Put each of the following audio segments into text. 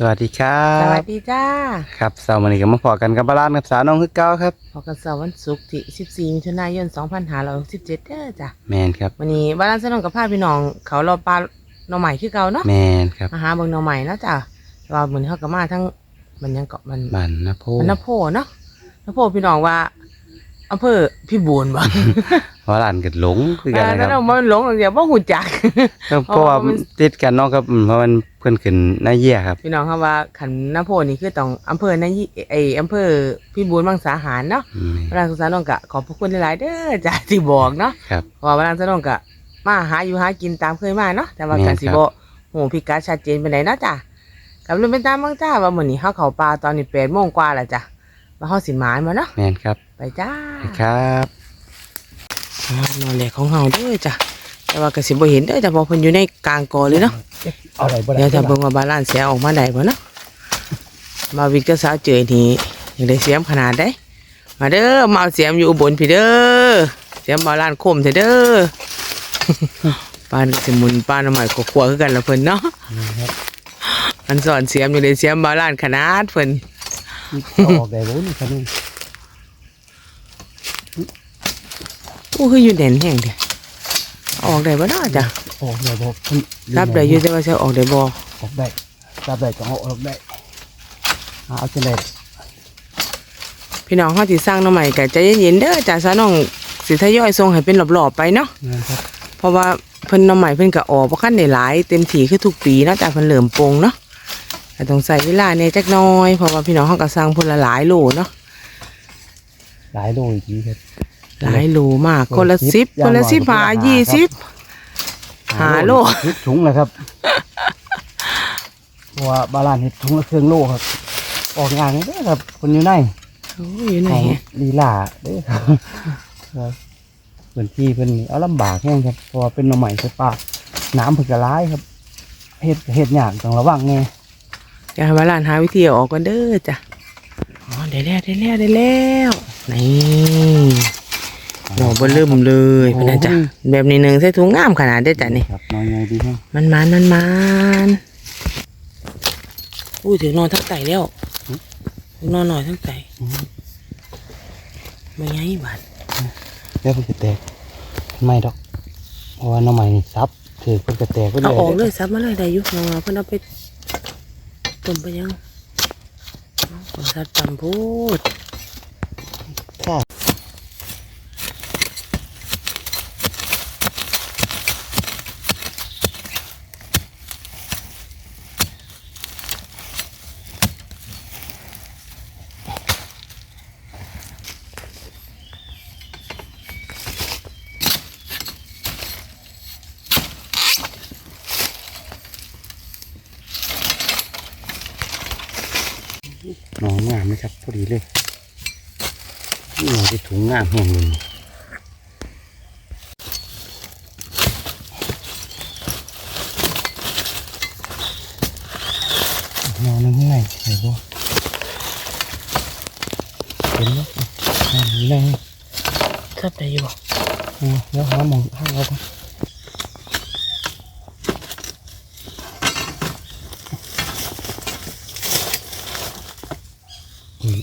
สวัสดีครัสวับ สดีจ้าครับเสาร์วันนี้ก็มาพอกันกับบาลานกับสาวน้องคือเก้าครับพบกันเสาร์วันศุกร์ที่14มิถุนายน2567เด้อจ้ะแมนครับ วันนี้บ้านสนองกับพาพี่น้อง เขารอปลาหน่อใหม่คือเก่าเนาะแมนครับมาหาเบิ่งหน่อใหม่เนาะจ้ะแต่ว่ามื้อนี้เฮาก็มาทั้งมันยังเกาะมันบันนะโพมันนโพเนาะนโพพี่น้องว่าอำเภอพี่บูนบ่บาลานก็หลงคือกันอ่านะคแล้รัวบมันหลงอย่างเดียวบ่ฮู้จักครับเพราะว่าเพราะว่ามัน ติดกันเนาะครับอืมเพราะมันเพื่อนขึ้นหน้าเยี่ยครับ พี่น้องเขาว่าขันนโพนี่คือต้องอำเภอนายี่ไออำเภอพี่บูนบางสาหารเนาะอืมพระราชสานองกะขอบพระคุณหลายๆเด้อจ้ะที่บอกเนาะครับเพราะว่าพระราชสานองกะมาหาอยู่หากินตามเคยมาเนาะแต่ว่าแม่นการสิครับบ่โหพิกัดชัดเจนไปไหนใดเนาะจ้ะกับเรื่องเป็นตามบางจ้าว่ามื้อนี้เฮาเข้าป่าตอนนี้8โมงกว่าแล้วจ้ะว่าเฮาสิหมายมาเนาะแมนครับ ไปจ้าไปครับอ่านอนแหลกของเฮาเด้อจ้ะ แต่ว่าก็สิบ่เห็นเด้อจ้ะเพราะเพิ่นอยู่ในกลางกอเลยเนาะเอาอะไรบ่ได้เดี๋ยวจะเบิ่งว่าบาลานเสียออกมาได้บ่เนาะมาวิทย์ก็สาวเจยนี่ยังได้เสียมขนาดได้มาเด้อมาเอาเสียมอยู่อุบลพี่เด้อเสียมบาลานคมเถอะเด้อปานสมุนปานใหม่ก็ขัวคือกันละเพิ่นเนาะมันสอนเสียมอยู่ในเสียมบาลานขนาดเพิ่นเอาออกได้บ่นี่ครับนี่อู้คืออยู่แน่นแห้งเด้อ อกได้บ่เนาะจ้ะออกได้บ่รับได้อยู่แต่ว่าจะออกได้บ่ออกได้รับได้ก็เอาออกได้เอาจังได๋พี่น้องเฮาสิสร้างหน่อใหม่ก็ใจเย็นๆเด้อจ้ะซะน้องสิทยอยส่งให้เป็นรอบๆไปเนาะนะครับเพราะว่าเพิ่นหน้ำใหม่เพิ่นก็ออกบ่คันได้หลายเต็มที่คือทุกปีเนาะแต่เพิ่นเริ่มปลงเนาะแต่ต้องใส่เวลาเนี่ยจักหน้อยเพราะว่าพี่น้องเฮาก็สั่งพุ่นละหลายโลเนาะหลายโลอีกทีครับ หลายโลมากคนละคนละสิบ10คนละอย่างน้อย10หาคนละยี่ห้าสิบหาโลสิบถุงเลยครับเพราะว่าบาลานเห็ดถุงละเครื่องโลครับ ออกงานนี่เด้อครับคนอยู่ในโอ้ยอยู่ไหนของอะลีลาเด้อครับว่าเหมือนที่เป็นนี่เอาลำบากแห้งครับเพราะว่าเป็นหน่อใหม่ไฟป่าน้ำเพิ่งจะร้ายครับเห็ดเห็ดหยางต้องระวังไงจะให้ว่าร้านหาวิธีเอาออกกันเด้อจ้ะอ๋อได้แล้วได้แล้วได้แล้วนี่ ดอกเบ่เริ่มเลยเป็นไงจ้ะแบบนี้หนึงใส่ถุงงามขนาดได้อจ้ะนี่ครับน้อยไงดีแห้งมันมันมันมันอุ้ยถึงนอนทั้งไก่แล้วถึงนอนหน่อยทั้งไก่ไม่ไงบาดแล้วเพิ่งจะแตกไม่ดอก เพราะว่าหน่อใหม่นี่ซับถือเพิ่งจะแตกก็เลเอายออกเลยซับมาเลยได้อยุน้องเราเพิ่นเอาไปต้มไปยังเอาสัตว์จำพูด ค่ะ หนองงามไหม ครับพอดีเลยนี่มันจะถุงงามแห้งเลยนอนนั่งไงเห็นบ่เห็นไหมนอนนั่งซับได้อยู่บ่เดี๋ยวหาหมองข้างเอาไปอืม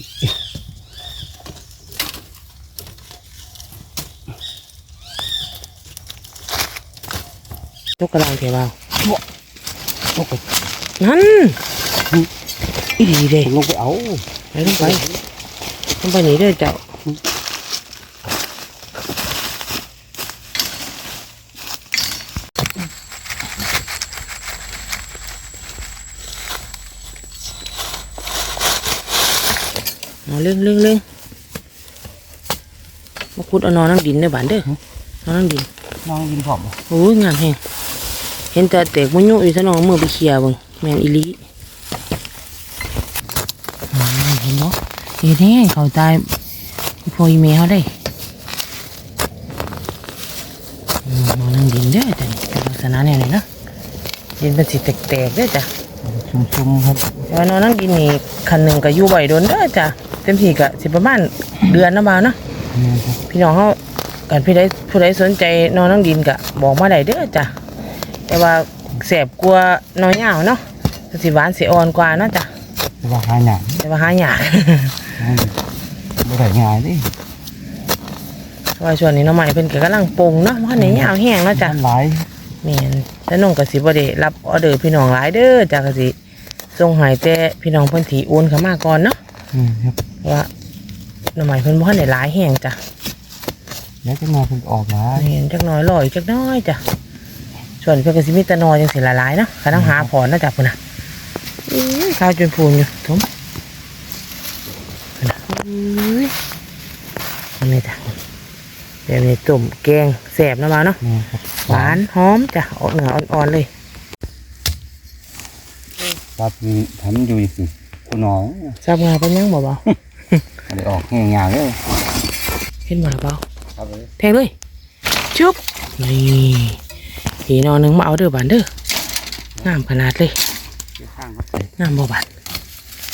ยกกระดานเทบ่าวลงไปนั่นอีดีเด้ลงไปเอาไปลงไปลงไปหนีเด้อเจ้าเอาเร่งเร่งเร่งมาขุดเอานอนนั่งดินเด้อบานเด้อนอนนั่งดินน้องยินผอมบ่โอ้ยงามแฮง เห็นแต่เตกมุ้ยุอยู่ซะน้องเอามือไปเคลียร์เบิ่งแมนอีหลีอืมเห็นบ่เห็นแห้งเขาตายอีพ่ออีเมเขาได้อืมนอนนั่งดินเด้อจ้ะนี่เป็นลักษณะแนวนี้เนาะดินเป็นสีแตกๆเด้อจ้ะชุ่มๆครับแต่ว่านอนนั่งดินนี่คันหนึ่งก็อยู่ไหวโดนเด้อจ้ะเต็มที่ก็สิประมาณเดือนนะบ่าวเนาะนี่ครับพี่น้องเขากันพี่ใดผู้ใดสนใจนอนนั่งดินก็บอกมาได้เด้อจ้ะ แต่ว่าแสบกลัวานอนยาวเนาะมันสิหวานสิอ่อนกว่าเนาะจ้ะแต่ว่าหาหยังแต่ว่าหายากบ่ได้ง่ายเดิเพราะว่าช่วงนี้หน้องใหม่เพิ่นก็กำลังปรุงเนาะเพราะนี่ยาวแห้งเนาะจ้ะหลายแม่นแล้วน้องก็สิบ่ได้รับออเดอร์พี่น้องหลายเด้อจ้ะก็สิส่งให้แต่พี่น้องเพิ่นที่โอนเข้ามาก่อนเนาะอืมครับเพราะว่าหน้องใหม่เพิ่นบ่ทันได้หลายแห้งจ้ะแล้วจะมาเพิ่นก็ออกหลายแม่นจักหน้อยลอยจักหน้อยจ้ะ ส่วนเพิ่นก็สิมีแต่นอจังสิหลายๆเนาะก็ต้องหาพรนะจ้ะพุ่นน่ะอื้อข้าวจนพูนอยู่ถมพุ่นน่ะอื้ออันนี้จ้ะเดี๋ยวนี้ต้มแกงแซ่บนะมาเนาะนี่ครับหวานหอมจ้ะออกเหนืออ่อนๆเลยปลาปีทำอยู่สิคุณน้องทราบงานเป็นยังบ่เบาได้ออกแห้งยากเลยเห็นบ่ล่ะเบาครับเลย แทงเลยชุบนี่ ผีนอนหนึงมาเอาเด้อบานเด้องามขนาดเลยข้างครับงามบ่บาน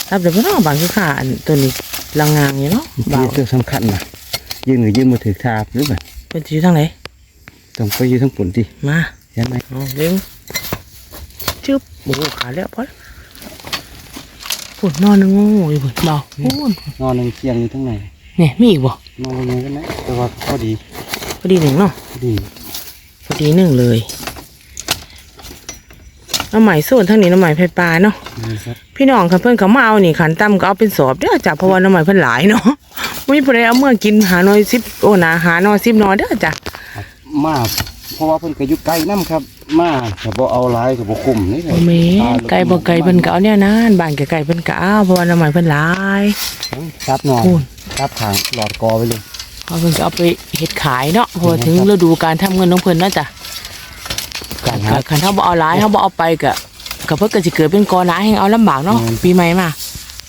รับเดี๋ยวพี่น้องบางคือขาอันตัวนี้ลังงามอยู่เนาะเบาเรื่องสำคัญนะยืนหรือยืนมาถือทาบหรือเปล่าเป็นสิอยู่ทางไหนต้องไปยืนทั้งปุ่นดิมาใช่ไหมเอาเร็วชุบโอ้โหขาแล้วพอแล้วปุ่นนอนหนึงโง่อยู่พุ่นเบาโอ้ยนอนหนึ่งเชียงอยู่ทั้งไหนเนี่ยมีอีกบ่นอนยังไงกันนะแต่ว่าพอดีพอดีหนึ่งเนาะพอดีพ อดีหนึ่งเลยน้ำใหม่ส่วนทั้งนี้น้ำใหม่ไฟปลาเนาะนี่ครับพี่น้องค่ะเพื่อนเขามาเอานี่ขันตั้มก็เอาเป็นสอบเด้อจ้ะเพราะว่าน้ำใหม่เพิ่นหลายเนาะไม่มีผู้ใดเอาเมื่อกินหาหน่อยสิบโอ้นาหาหน่อยสิบหน่อยเด้อจ้ะมาเพราะว่าเพิ่นก็อยู่ไกลน้ำครับมาแต่บ่เอาหลายก็บ่คุ้มนี่โอ้แม่ไก่บ่ไก่เพิ่นก็เอาเนี่ยนานบ้านไก่เพิ่นก็เอาเพราะว่าน้ำใหม่เพิ่นหลายครับนอนพูนครับขางหลอดกอไปเลย เอาเพิ่นก็เอาไปเฮ็ดขายเนาะเพราะว่าถึงฤดูการทำเงินของเพิ่นเนาะจ้ะการก็หาคันเฮาบ่เอาหลายเฮาบ่เอาไปก็ก็เพิ่นก็สิเกิดเป็นกอหนาให้เอาลำบากเนาะอืมปีใหม่มา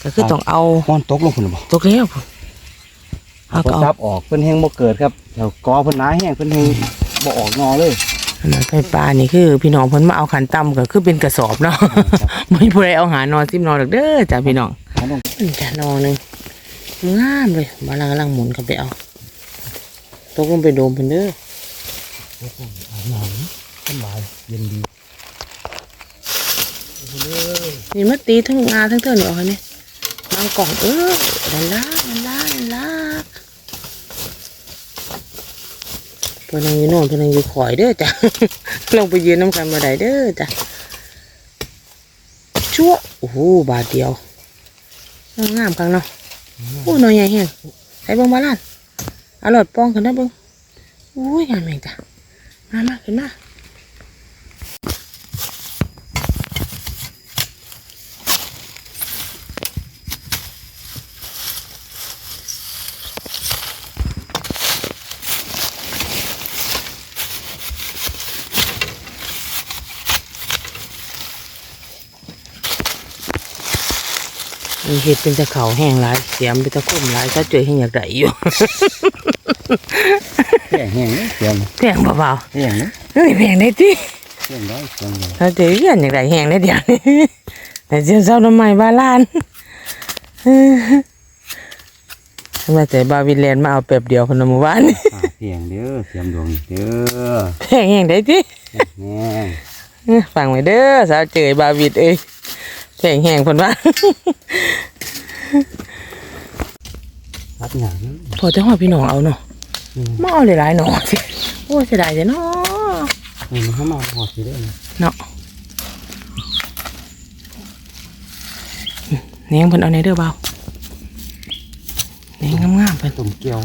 ก็คือต้องเอาก้อนตกลงพุ่นบ่ตกแล้วพุ่นเอาเพิ่ก็นเอาซับออกเพิ่นแห้งบ่เกิดครับแถวกอเพิ่นหนาแห้งเพิ่นแห้งบ่ออกนอเลยอันนั้นไฟปลานี่คือ พี่น้องเพิ่นมาเอาขันต่ำก็คือเป็นกระสอบเนาะไม่มีผู้ใดเอาหานอนซิมนอนหรอกเด้อจ้ะพี่น้องเขาต้องมันจะนอนหนึงงามเลยบาลังกำลังหมุนกันไปเอา ตกลงไปโดมเพิ่นเด้ออาบน้ำสบายเย็นดีนี่มาตีทั้งงาทั้งเท่านี่ออกให้นี่บางกล่องเออดันล่าดันล่าดันล่าเพิ่นนั่งอยู่โน่นเพิ่นนั่งอยู่ข่อยเด้อจ้ะลงไปยืนน้ำกันมาได้เด้อจ้ะชั่วโอ้โหบาทเดียวงามๆกังเนาะโอ้ยน้อยใหญ่แฮงใส่เบิ่งมาล้านเอาหลอดปองกันนะเบิ่งโอ้ยงามแม่งจ้ะมามาขึ้นมามีเห็ดเป็นตะเขาแห้งหลายเสียมเป็นตะคุ่มหลายถ้าเจอให้อยากได้อยู่ แห้งแห้งเลยเสียงแพงเบาแห้งเลยๆเฮ้ยแพงได้ที่เสียงได้เสียงเลยถ้าเจอเหี้ยนอยากได้แห้งได้เดี๋ยวนี้แต่เจ้าเจ้าน้ำใหม่บาลานทำไมแต่บาวินแลนด์มาเอาแป๊บเดียวคนละหมู่บ้านนี่อ่าเสียงเด้อเสียงดวงเด้อแพงแห้งได้ที่ แห้งฟังไว้เด้อสาวเจอบาวิดเอ้ยแพงแห้งคนว่า รับหยังพอจะหอดพี่น้องเอาเนาะอื มมาเอาหลายๆหน่อสิโอ้ยเสียดายจังเนาะเออมันเข้ามาหอดสิได้อเนาะเนียงเพิ่นเอาในเด้อเบาเนียงงามๆเพิ่นตุ่มเกี่ยว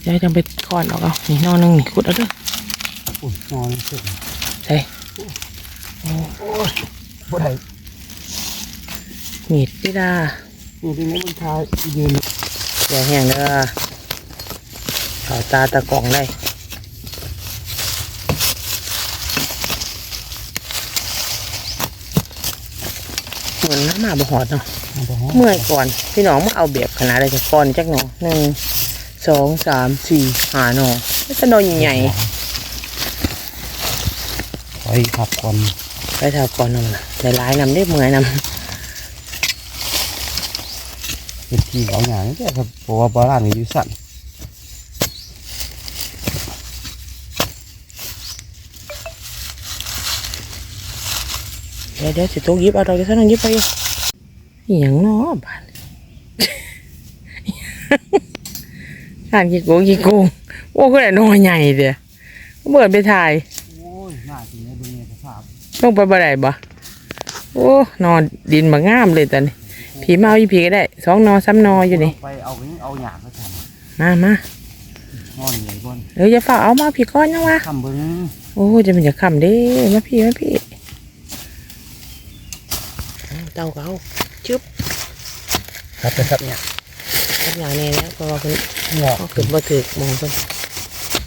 เดี๋ยวจังไปก่อนออกเอานี่นอนหนึงนี่ขุดเอาเด้ออุ่นนอนเสร็จใส่บ่ได้ มีดพี่ดานี่ที่นี้มันทายยืนอย่าแห้งเด้อเขาตาตะกล่องได้เหมือนน้ำมาบ่หอดเนาะเอาบ่ฮอดเมื่อยก่อน พี่น้องมาเอาแบบขนาดอะไรจะก่อนจักหนอหนึ่งสองสามสี่ห้าหนอไม่จะนอนใหญ่ไปขับก่อนๆไปทาก่อนนำนะหลายๆนำได้เมื่อยน เป็นทีของอย่างนี้ครับเพราะว่าปลาหลานอยู่สั่นเดี๋ยวเดี๋ยวสิตัวยิบเอาดอกสันยิบไปอย่างน้อบานทานกี่โกงกี่โกงโอ้ก็ได้น้อยใหญ่เดียเบิดไปถ่ายต้องไปบ่ได้บ่โอ้นอนดินมางามเลยตอนนี้ ผีมาเอาอีผีก็ได้สองนอซ้ำนออยู่นี่ไปเอาหยังเอาหยาก็ทมามาำนอนใหญ่ก่อนเอออย่าฝ่าเอามาผีก้อนยังวะคำเบิ่งโอ้จะมันจะขำเด้มาพี่มาพี่เอาเต่าเขาชึบครับครับเนี่ยทำอย่างนี้นะเพราะว่าเพิ่นงอกเขาขึ้นบ่ถึกมองเพิ่น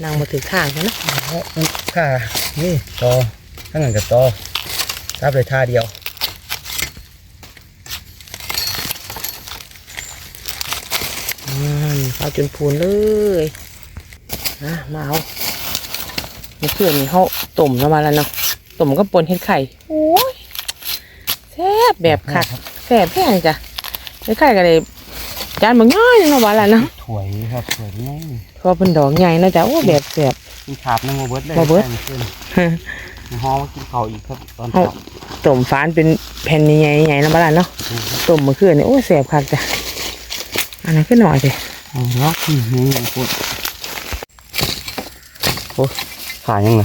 นั่งบ่ถึกทางเขานะค่ะนี่ต่อข้างหลังกับต่อทับเลยท่าเดียว อื มเอาจนพูนเลยนะมาเอาเมื่อคืนนี้เขาต้มแล้วมาแล้วเนาะต้มก็ปนเห็ดไข่โอ้ยแซ่บแบบคักแซ่บแพงจ้ะเห็ดไข่ก็เลยจานบางย่อยเนาะว่าแล้วเนาะถวยครับถวยง่ายเพราะเป็นดอกใหญ่เนาะจ้ะโอ้แบบแซ่บกินขาบนั่งมาเบิดเลยบ่เบิดใส่ขึ้นในห้องมากินข้าวอีกครับตอนเอาเช้าต้มฟานเป็นแผ่นใหญ่ๆใหญ่ๆแล้วมาแล้วเนาะต้มเมื่อคืนนี่โอ้ยแซ่บคักจ้ะอันนั้นขึ้นหน่อยสิ เอาเนาะอืมนี่ยังปวดโอ้ขายยังไง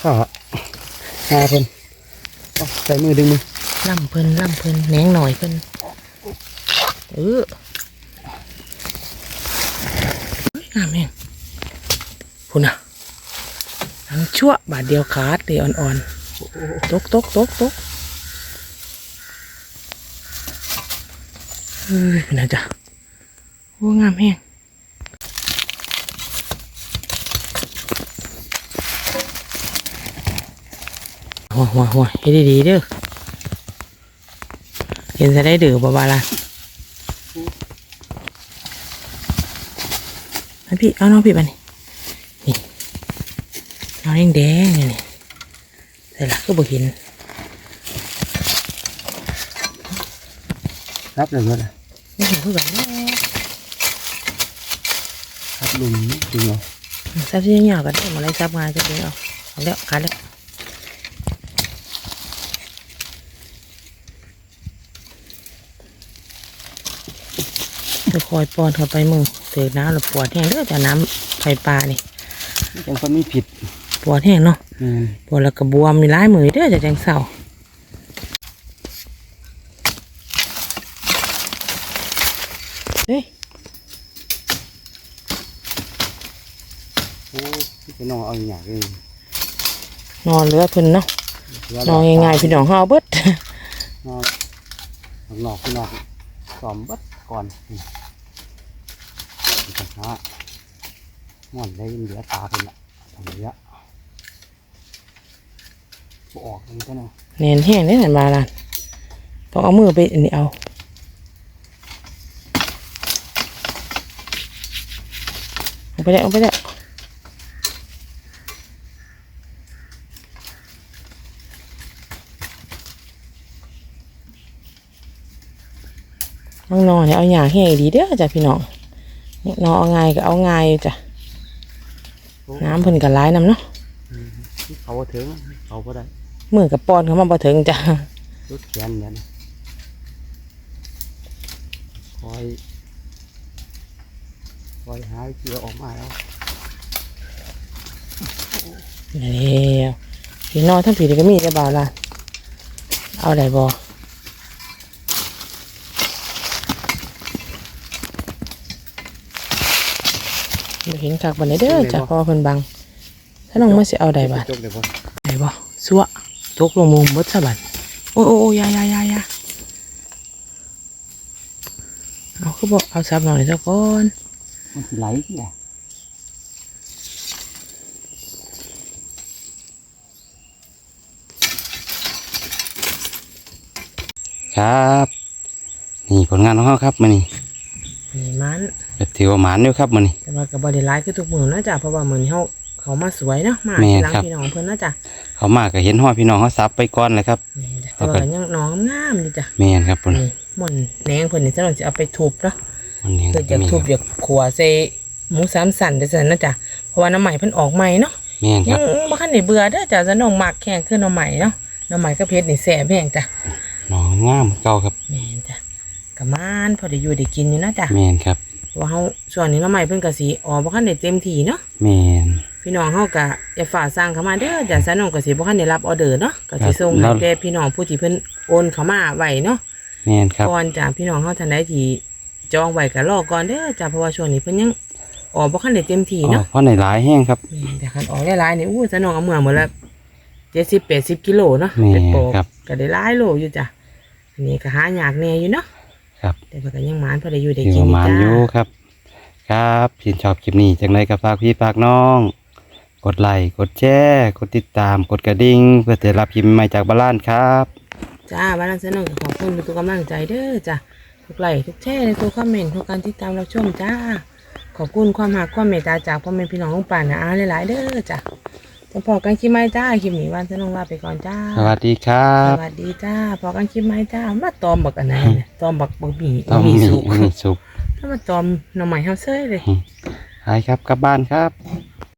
ข้าขาเพิ่นใส่มือดึงมือล่ำเพิ่นล่ำเพิ่นแหนงหน่อยเพิ่นเออเฮ้ยงามเองพุ่นอะทั้งชั่วบาทเดียวขาดเลยอ่อนๆตกตกตกตก เฮ้ยเป็นไงจ้ะโอ้งามแห้งหัวหัวหัวให้ดีๆเด้อเห็นจะได้ดือบาบาละเอาพี่เอาน้องพี่มานี่นี่น้องแดงๆนี่นี่แต่ละก็บ่เห็น รับเลยเมื่อไหร่ไม่เห็นเพื่อนแน่รับลุมจริงเหรอซับซี่ยาวกันได้มาไล่ซับงานจะเป็นเอาเอาแล้วกันแล้วจะคอยป้อนเข้าไปมึงเถือน้ำแล้วปวดแห้งเด้อดจากน้ำไฟปลานี่ยังคนไม่ผิดปวดแห้งเนาะปวดแล้วก็บวมมีร้ายมือเด้อจากแจงเศร้าเฮ้ย โอ้พี่จะ นอนเอาอย่างนี้นอนเหลือเพิ่นเนาะนอนง่ายๆพี่น้องเฮาเอาเบิดนอนข้างนอกข้างนอกซ้อมเบัดก่อนอืมนี่ฮะม่อนได้เหลือตาเพิ่นละทำเหลือบ่ออกมันก็เนาะแน่นแห้งได้หันมาล่ะต้องเอามือไปอันนี้เอาเอาไปได้เอาไปได้ น้องนอนเนี่ยเอาอย่างแห้งดีเด้อจ้ะพี่น้องเนี่ยนอนเอาไงายก็เอาไงายอยู่จ้ะน้ำเพิ่นกับร้ายน้ำเนาะที่เขาบ่ถึงเขาก็ได้มือกับปอนเขามาบ่ถึงจ้ะรถแขนเนี่ยนะคอยคอยหายเกลือออกมาแล้วเดี๋ยวพี่น้องทั้งผีก็มีจะบ่าวล่ะเอาได้บ่ บ่เห็นคักบันไดเด้อจ้ะเพราะว่าเพิ่นบังถ้าน้องมาสิเอาได้บ่จกเลยบ่ได้บ่สัวตกลงมุมเบิดซะบัดโอ้โอ้โอ้อยาอยาอยาอยาเอาคือบ่เอาซับหน่อยซะก่อนมันสิไหลที่ไหนครับ นี่ผลงานของเขาครับมานี่นี่มันก็ ถือว่าหมานอยู่ครับมานี่แต่ว่าก็บ่ได้หลายคือทุกมื้อนะจ้ะเพราะว่ามื้อนี้เฮาเขามาสวยเนาะมาแม่ทีนหลังครับพี่น้องเพิ่นนะจ้ะเขามาก็เห็นห้อยพี่น้องเขาซับไปก่อนเลยครับนี่จ้ะแต่ว่าก็ยังน้องงามๆนี่จ้ะแม่นครับปุ่นนี่หม่อนแหนงเพิ่นนี่จะเราจะเอาไปทุบเนาะมันนี้เพื่อจะมีทุบอยากขัวใส่หมูสามสันจะสั่นนะจ๊ะเพราะว่าน้ำใหม่เพิ่นออกใหม่เนาะแม่นคยัรับงบ่คันได้เบื่อเด้อจ้ะสนองมักแข่งคือหน่อใหม่เนาะหน่อใหม่ก็เพชรนี่แซ่บแห้งจ้ะหนองงามเก่าครับแม่นจ้ะกะมานพอได้อยู่ได้กินอยู่นะจ้ะแม่นครับ ว่าเฮาช่วงนี้หน่อใหม่เพิ่นก็สิออกบ่คันได้เต็มที่เนาะแม่นพี่น้องเฮาก็อย่าฝ่าสร้างเข้ามาเด้อจ้ะสนองก็สิบ่คันได้รับออเดอร์เนาะก็สิส่งครัให้บแต่พี่น้องผู้ที่เพิ่นโอนเข้ามาไว้เนาะแม่นครับก่อนจ้ะพี่น้องเฮาท่านใดที่จองไว้ก็รอก่อนเด้อจ้ะเพราะว่าช่วงนี้เพิ่นยังออกบ่คันได้เต็มที่ออเนาะกเพราะในหลายแห้งครับแม่นแต่คันออกหลายๆนี่อู้สนองเอาเมือหมดละ70 80กิโลเนาะแม่เป็ดโปครับก็ได้หลายโลอยู่จ้ะอันนี้ก็หายากแน่อยู่เนาะ ครับแต่ว่าก็ยังหมานพอได้อยู่ได้อยู่กิปนระมาณจ้า อยู่ครับ ครับผินชอบคลิปนี้จังไรกับฝากพี่ฝากน้อง กดไลค์กดแชร์กดติดตามกดกระดิ่งเพื่อจะรับคลิปใหม่จากบ้านครับ จ้าบ้านนังสนองก็ขอบคุณทุกกำลังใจเด้อจ้ะทุกไลค์ทุกแชร์ทุกคอมเมนต์ทุกการติดตามรับชมจ้า ขอบคุณความหักความเมตตาจากพ่อแม่พี่น้องของป่านนะอาหลายๆเด้อจ้ะ จะพอกันคลิปไหมจ้าคลิปนี้วันสนองลาไปก่อนจ้า สวัสดีครัสบวัสดีจ้าพอกันคลิปไหมจ้ามาตอมบักอันไหนเนี่ยตอมบักบักหมี่ต้องหมีมี่สุกมีสุกถ้ามาตอมหน่อไม้เฮาเซ้ยเลย หายครับกลับบ้านครับ